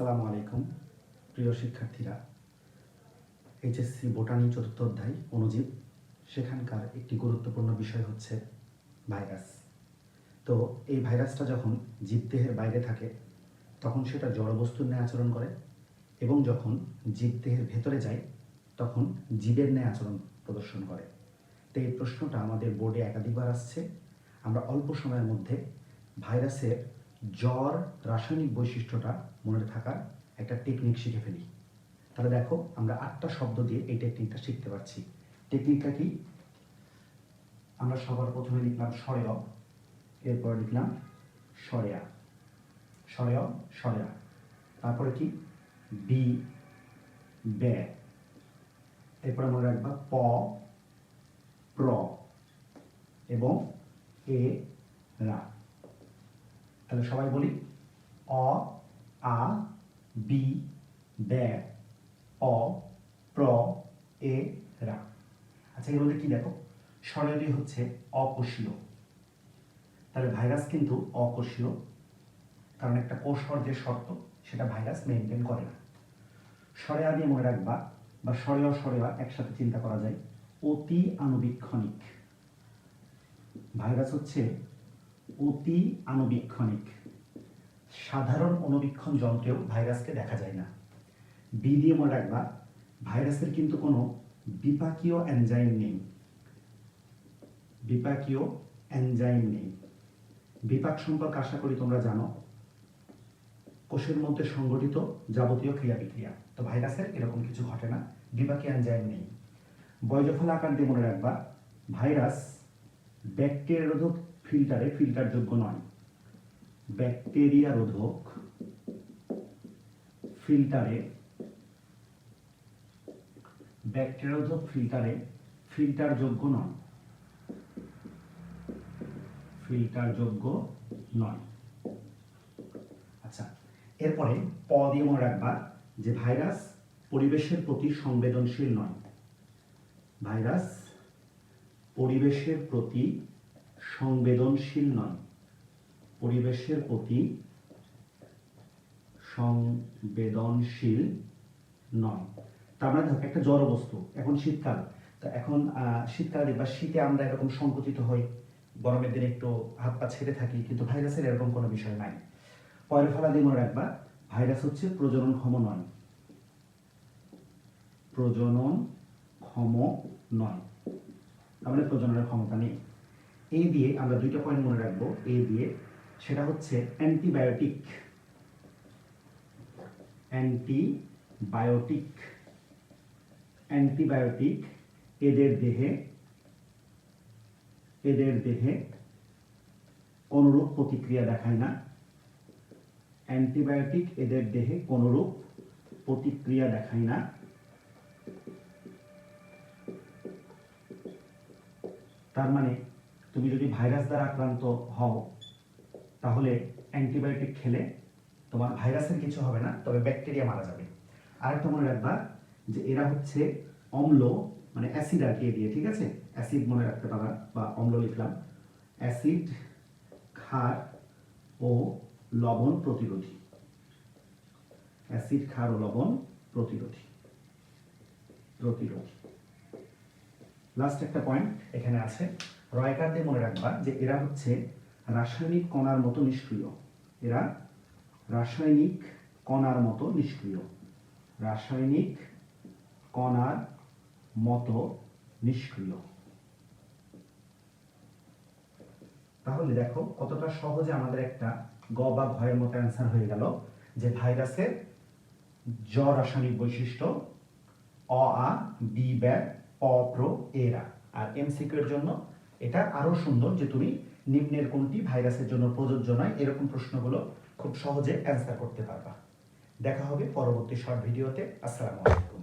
আসসালামু আলাইকুম, প্রিয় শিক্ষার্থীরা। এইচএসসি বোটানি চতুর্থ অধ্যায় অনুজীব সেখানকার একটি গুরুত্বপূর্ণ বিষয় হচ্ছে ভাইরাস। তো এই ভাইরাসটা যখন জীবদেহের বাইরে থাকে, তখন সেটা জড়বস্তুর ন্যায় আচরণ করে এবং যখন জীবদেহের ভেতরে যায়, তখন জীবের ন্যায় আচরণ প্রদর্শন করে। তো এই প্রশ্নটা আমাদের বোর্ডে একাধিকবার আসছে। আমরা অল্প সময়ের মধ্যে ভাইরাসের জ্বর, রাসায়নিক বৈশিষ্ট্যটা মনে থাকার একটা টেকনিক শিখে ফেলি। তাহলে দেখো, আমরা আটটা শব্দ দিয়ে এই টেকনিকটা শিখতে পারছি। টেকনিকটা কি? আমরা সবার প্রথমে লিখলাম সরেয় এরপর লিখলাম সরেয়া সরেয় সরেয়া তারপরে কি? বি, বে। এরপরে মনে রাখবা প, প্র এবং এ, রা। তাহলে সবাই বলি, অ, আ, বি ব্যা অ প্র, এ, রা। আচ্ছা এর মধ্যে কি দেখো? স্বরটি হচ্ছে অকোষীয়। তাহলে ভাইরাস কিন্তু অকোষীয়, কারণ একটা কোষ হওয়ার যে শর্ত, সেটা ভাইরাস মেনটেন করে না। সরেয়া দিয়ে মনে রাখবা, বা সরেয় সরেয়া একসাথে চিন্তা করা যায়, অতি আণুবীক্ষণিক। ভাইরাস হচ্ছে অতি আণুবীক্ষণিক। সাধারণ অণুবীক্ষণ যন্ত্রেও ভাইরাসকে দেখা যায় না। বি দিয়ে মনে রাখবা ভাইরাসের কিন্তু কোনো বিপাকীয় এনজাইম নেই। বিপাকীয় এনজাইম নেই। বিপাক সম্পর্কে আশা করি তোমরা জানো, কোষের মধ্যে সংগঠিত যাবতীয় ক্রিয়া বিক্রিয়া তো ভাইরাসের এরকম কিছু ঘটে না, বিপাকীয় এনজাইম নেই। বয়জফল আকার দিয়ে মনে রাখবা, ভাইরাস ব্যাকটেরিয়া রোধক ফিল্টারে ফিল্টারযোগ্য নয়। ব্যাকটেরিয়া রোধক ফিল্টারে, ব্যাকটেরিয়া রোধক ফিল্টারে ফিল্টারযোগ্য নয়। ফিল্টারযোগ্য নয়। আচ্ছা এরপরে প দিয়ে মনে রাখবা যে ভাইরাস পরিবেশের প্রতি সংবেদনশীল নয়। ভাইরাস পরিবেশের প্রতি সংবেদনশীল নয়। পরিবেশের প্রতি সংবেদনশীল নয়। তার মানে দেখো, একটা জড় বস্তু, এখন শীতকাল। তো এখন শীতকালে দেখবা শীতে আমরা এরকম সংকুচিত হই, গরমের দিনে একটু হাত পা ছেড়ে থাকি, কিন্তু ভাইরাসের এরকম কোনো বিষয় নাই। পয়ের ফেলা দিয়ে মনে রাখবা, ভাইরাস হচ্ছে প্রজনন ক্ষম নয়। প্রজনন ক্ষম নয়। আমাদের প্রজননের ক্ষমতা নেই। এই দিয়ে আমরা দুইটা পয়েন্ট মনে রাখব এই দিয়ে। সেটা হচ্ছে অ্যান্টিবায়োটিক অ্যান্টিবায়োটিক অ্যান্টিবায়োটিক এদের দেহে এদের দেহে কোনরূপ প্রতিক্রিয়া দেখায় না। অ্যান্টিবায়োটিক এদের দেহে কোনরূপ প্রতিক্রিয়া দেখায় না। তার মানে তুমি যদি ভাইরাস দ্বারা আক্রান্ত হও, তাহলে অ্যান্টিবায়োটিক খেলে তোমার ভাইরাসের কিছু হবে না, তবে ব্যাকটেরিয়া মারা যাবে। আরেকটা মনে রাখবা যে এরা হচ্ছে অম্ল মানে অ্যাসিড আর কি দিয়ে, ঠিক আছে? অ্যাসিড মনে রাখতে পারা বা অম্ল লিখলাম। অ্যাসিড, ক্ষার ও লবণ প্রতিরোধী। অ্যাসিড, ক্ষার ও লবণ প্রতিরোধী। প্রতিরোধী। লাস্ট একটা পয়েন্ট এখানে আছে। রয়কার দিয়ে মনে রাখবা যে এরা হচ্ছে রাসায়নিক কণার মতো নিষ্ক্রিয়। এরা রাসায়নিক কণার মতো নিষ্ক্রিয়। রাসায়নিক কণার মতো নিষ্ক্রিয়। তাহলে দেখো, কতটা সহজে আমাদের একটা গ বা ঘয়ের মতো অ্যান্সার হয়ে গেল যে ভাইরাসের জ রাসায়নিক বৈশিষ্ট্য, অ, আ, বি ব্যাগ অ প্রো এরা। আর এমসিকিউ এর জন্য এটা আরও সুন্দর যে তুমি নিম্নের কোনটি ভাইরাসের জন্য প্রযোজ্য নয়, এরকম প্রশ্নগুলো খুব সহজে অ্যান্সার করতে পারবা। দেখা হবে পরবর্তী শর্ট ভিডিওতে আসসালামু আলাইকুম।